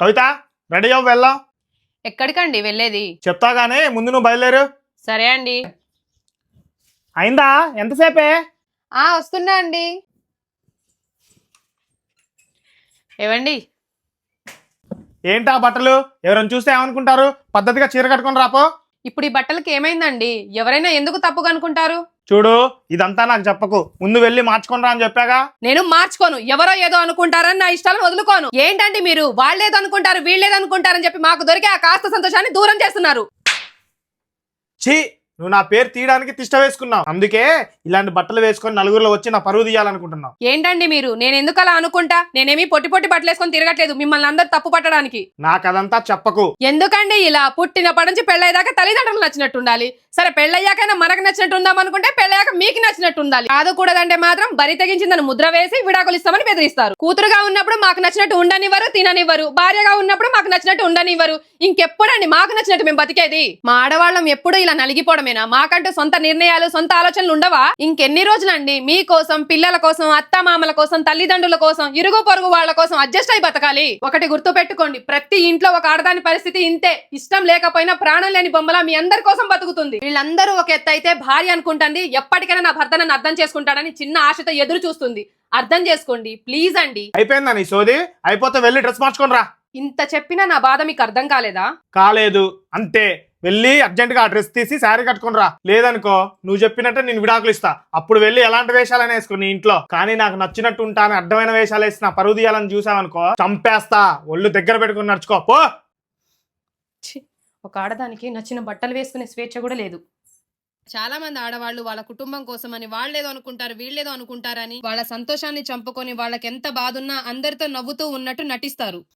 కవిత ready అవ్వ వెళ్దాం. ఎక్కడికండి వెళ్ళేది? చెప్తా గానీ ముందు నువ్వు బయలుదేరు. సరే అండి. అయిందా? ఎంతసేపే? ఆ వస్తున్నా అండి. ఏవండి? ఏంటా బట్టలు? ఎవరైనా చూస్తే ఏమనుకుంటారు? పద్ధతిగా చీర కట్టుకొని రాపో. ఇప్పుడు ఈ బట్టలకి ఏమైందండి? ఎవరైనా ఎందుకు తప్పుగా అనుకుంటారు? చూడు ఇదంతా నాకు చెప్పకు. ముందు వెళ్ళి మార్చుకొని రా అని చెప్పాగా? నేను మార్చుకోను. ఎవరో ఏదో అనుకుంటారని నా ఇష్టాలను వదులుకోను. ఏంటండి మీరు వాళ్ళేదో అనుకుంటారు వీళ్ళేదో అనుకుంటారని చెప్పి మాకు దొరికే ఆ కాస్త సంతోషాన్ని దూరం చేస్తున్నారు. ఛీ! నువ్వు నా పేరు తీయడానికి తిష్ట వేసుకున్నావు. అందుకే ఇలాంటి బట్టలు వేసుకొని నలుగురిలో వచ్చి నా పరువు తీయాలనుకుంటున్నావు. ఏంటండి మీరు? నేను ఎందుకు అలా అనుకుంటా? నేనేమి పొట్టి పొట్టి బట్టలు వేసుకొని తిరగట్లేదు. మిమ్మల్ని అందరు తప్పు పట్టడానికి. నాకు అదంతా చెప్పకు. ఎందుకండి ఇలా? పుట్టినప్పటి నుంచి పెళ్ళయ్యేదాకా తల్లిదండ్రులు నచ్చినట్టు ఉండాలి సరే పెళ్ళయ్యాకైనా మనకు నచ్చినట్టు ఉందాం అనుకుంటే పెళ్ళయ్యాక మీకు నచ్చినట్టు ఉండాలి కాదుకూడదంటే మాత్రం బరి తెగించిందని ముద్ర వేసి విడాకులు ఇస్తామని బెదిరిస్తారు. కూతురుగా ఉన్నప్పుడు మాకు నచ్చినట్టు ఉండనివ్వరు తిననివ్వరు. భార్యగా ఉన్నప్పుడు మాకు నచ్చినట్టు ఉండనివ్వరు. ఇంకెప్పుడండి మాకు నచ్చినట్టు మేము బతికేది? మా ఆడవాళ్ళం ఎప్పుడు ఇలా నలిగిపోవడమేనా మాకంటూ సొంత నిర్ణయాలు సొంత ఆలోచనలు ఉండవా? ఇంకెన్ని రోజులండి? మీకోసం పిల్లల కోసం అత్తమామల కోసం తల్లిదండ్రుల కోసం ఇరుగు పొరుగు వాళ్ళ కోసం అడ్జస్ట్ అయి బతకాలి. ఒకటి గుర్తు పెట్టుకోండి ప్రతి ఇంట్లో ఒక ఆడదాని పరిస్థితి ఇంతే. ఇష్టం లేకపోయినా ప్రాణం లేని బొమ్మలా మీ అందరి కోసం బతుకుతుంది. వీళ్ళందరూ ఒక ఎత్తు అయితే భార్య అనుకుంటుంది ఎప్పటికైనా నా భర్త నన్ను అర్థం చేసుకుంటాడని చిన్న ఆశతో ఎదురు చూస్తుంది. అర్థం చేసుకోండి ప్లీజ్ అండి. అయిపోయిందా నీ సోది? అయిపోతే వెళ్ళి డ్రెస్ మార్చుకొని రా. ఇంత చెప్పినా నా బాధ మీకు అర్థం కాలేదా? కాలేదు అంతే. వెళ్ళి అర్జెంటుగా ఆ డ్రెస్ తీసి శారీ కట్టుకొని రా లేదనుకో నువ్వు చెప్పినట్టే నేను విడాకులు ఇస్తా. అప్పుడు వెళ్ళి ఎలాంటి వేషాలైనా వేసుకో నీ ఇంట్లో. కానీ నాకు నచ్చినట్టు ఉంటాను అడ్డమైన వేషాలు వేసి నా పరువు తీయాలని చూసావనుకో చంపేస్తా. ఒళ్ళు దగ్గర పెట్టుకుని నడుచుకో. పో! ఛీ, ఒక ఆడదానికి నచ్చిన బట్టలు వేసుకునే స్వేచ్ఛ కూడా లేదు. చాలా మంది ఆడవాళ్ళు వాళ్ళ కుటుంబం కోసమని వాళ్ళేదో అనుకుంటారు వీళ్ళేదో అనుకుంటారని వాళ్ళ సంతోషాన్ని చంపుకొని వాళ్ళకి ఎంత బాధున్నా అందరితో నవ్వుతూ ఉన్నట్టు నటిస్తారు.